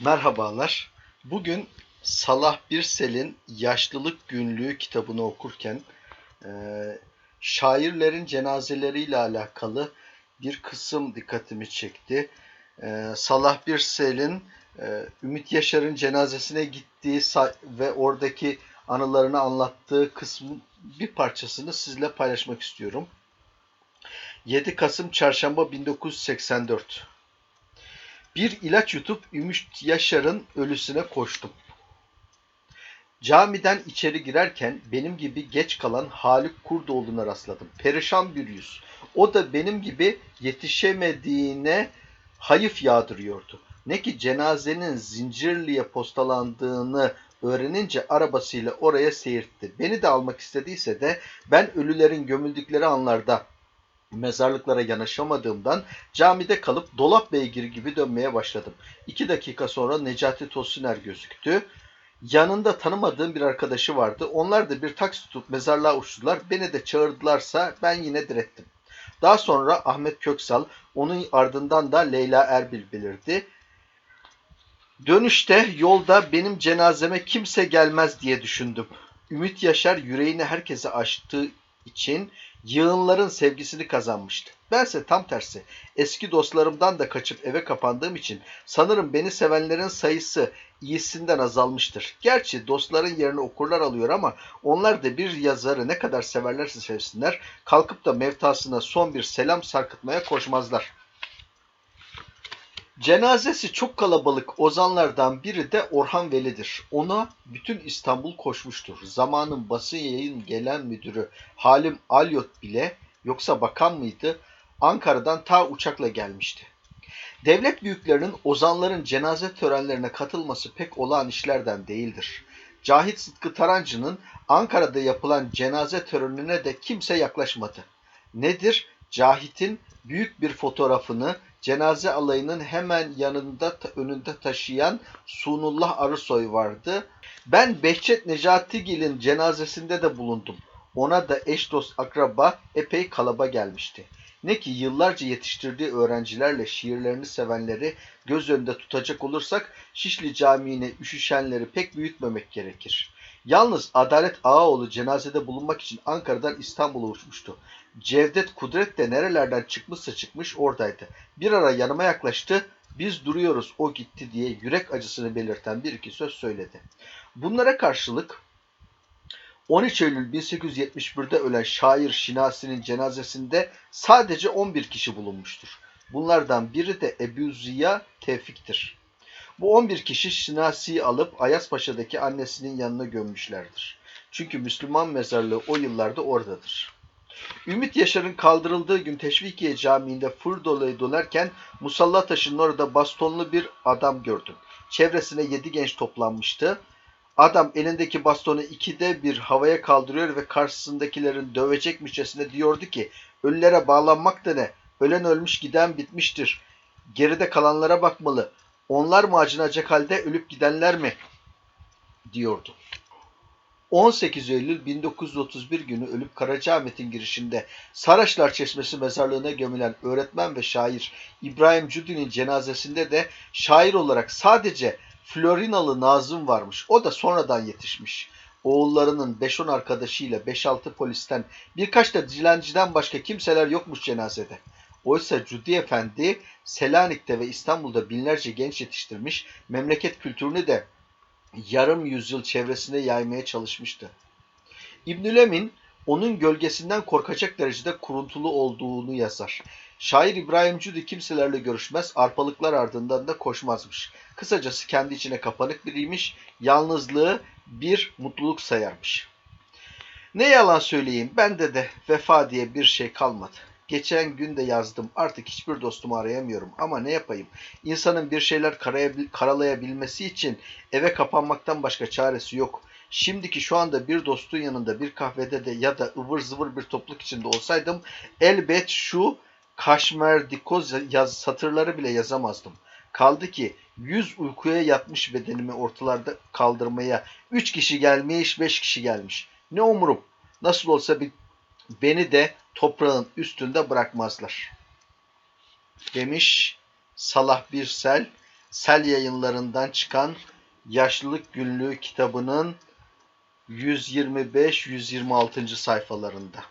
Merhabalar. Bugün Salah Birsel'in Yaşlılık Günlüğü kitabını okurken e, şairlerin cenazeleriyle alakalı bir kısım dikkatimi çekti. E, Salah Birsel'in e, Ümit Yaşar'ın cenazesine gittiği ve oradaki anılarını anlattığı kısmın bir parçasını sizle paylaşmak istiyorum. 7 Kasım Çarşamba 1984 bir ilaç yutup Ümit Yaşar'ın ölüsüne koştum. Camiden içeri girerken benim gibi geç kalan Haluk Kurdoğlu'na rastladım. Perişan bir yüz. O da benim gibi yetişemediğine hayıf yağdırıyordu. Ne ki cenazenin Zincirli'ye postalandığını öğrenince arabasıyla oraya seyirtti. Beni de almak istediyse de ben ölülerin gömüldükleri anlarda mezarlıklara yanaşamadığımdan camide kalıp dolap beygiri gibi dönmeye başladım. İki dakika sonra Necati Tosuner gözüktü. Yanında tanımadığım bir arkadaşı vardı. Onlar da bir taksi tutup mezarlığa uçtular. Beni de çağırdılarsa ben yine direttim. Daha sonra Ahmet Köksal, onun ardından da Leyla Erbil belirdi. Dönüşte yolda benim cenazeme kimse gelmez diye düşündüm. Ümit Yaşar yüreğini herkese açtığı için yığınların sevgisini kazanmıştı. Bense tam tersi eski dostlarımdan da kaçıp eve kapandığım için sanırım beni sevenlerin sayısı iyisinden azalmıştır. Gerçi dostların yerine okurlar alıyor ama onlar da bir yazarı ne kadar severlerse sevsinler kalkıp da mevtasına son bir selam sarkıtmaya koşmazlar. Cenazesi çok kalabalık ozanlardan biri de Orhan Veli'dir. Ona bütün İstanbul koşmuştur. Zamanın basın yayın gelen müdürü Halim Alyot bile yoksa bakan mıydı Ankara'dan ta uçakla gelmişti. Devlet büyüklerinin ozanların cenaze törenlerine katılması pek olağan işlerden değildir. Cahit Sıtkı Tarancı'nın Ankara'da yapılan cenaze törenine de kimse yaklaşmadı. Nedir? Cahit'in büyük bir fotoğrafını cenaze alayının hemen yanında önünde taşıyan Sunullah Arısoy vardı. Ben Behçet Necatigil'in cenazesinde de bulundum. Ona da eş dost akraba epey kalaba gelmişti. Ne ki yıllarca yetiştirdiği öğrencilerle şiirlerini sevenleri göz önünde tutacak olursak Şişli Camii'ne üşüşenleri pek büyütmemek gerekir. Yalnız Adalet Ağaoğlu cenazede bulunmak için Ankara'dan İstanbul'a uçmuştu. Cevdet Kudret de nerelerden çıkmışsa çıkmış oradaydı. Bir ara yanıma yaklaştı. Biz duruyoruz o gitti diye yürek acısını belirten bir iki söz söyledi. Bunlara karşılık 13 Eylül 1871'de ölen şair Şinasi'nin cenazesinde sadece 11 kişi bulunmuştur. Bunlardan biri de Ebu Ziya Tevfik'tir. Bu 11 kişi Şinasi'yi alıp Ayaspaşa'daki annesinin yanına gömmüşlerdir. Çünkü Müslüman mezarlığı o yıllarda oradadır. Ümit Yaşar'ın kaldırıldığı gün Teşvikiye Camii'nde fır dolayı dönerken musalla taşının orada bastonlu bir adam gördüm. Çevresine yedi genç toplanmıştı. Adam elindeki bastonu ikide bir havaya kaldırıyor ve karşısındakilerin dövecekmişçesine diyordu ki ölülere bağlanmak da ne? Ölen ölmüş giden bitmiştir. Geride kalanlara bakmalı. Onlar mı acınacak halde ölüp gidenler mi? diyordu. 18 Eylül 1931 günü ölüp Karacaahmet'in girişinde Saraçlar Çeşmesi mezarlığına gömülen öğretmen ve şair İbrahim Cüdü'nün cenazesinde de şair olarak sadece Florinalı Nazım varmış. O da sonradan yetişmiş. Oğullarının 5-10 arkadaşıyla 5-6 polisten birkaç da dilenciden başka kimseler yokmuş cenazede. Oysa Cudi Efendi Selanik'te ve İstanbul'da binlerce genç yetiştirmiş, memleket kültürünü de yarım yüzyıl çevresine yaymaya çalışmıştı. İbnül Emin onun gölgesinden korkacak derecede kuruntulu olduğunu yazar. Şair İbrahim Cudi kimselerle görüşmez, arpalıklar ardından da koşmazmış. Kısacası kendi içine kapanık biriymiş, yalnızlığı bir mutluluk sayarmış. Ne yalan söyleyeyim, bende de vefa diye bir şey kalmadı. Geçen gün de yazdım. Artık hiçbir dostumu arayamıyorum. Ama ne yapayım? İnsanın bir şeyler karalayabilmesi için eve kapanmaktan başka çaresi yok. Şimdiki şu anda bir dostun yanında bir kahvede de ya da ıvır zıvır bir topluluk içinde olsaydım elbet şu kaşmerdikoz yaz, satırları bile yazamazdım. Kaldı ki yüz uykuya yatmış bedenimi ortalarda kaldırmaya üç kişi gelmiş, beş kişi gelmiş. Ne umurum? Nasıl olsa bir, beni de toprağın üstünde bırakmazlar. Demiş Salah Birsel Sel yayınlarından çıkan Yaşlılık Günlüğü kitabının 125-126. sayfalarında.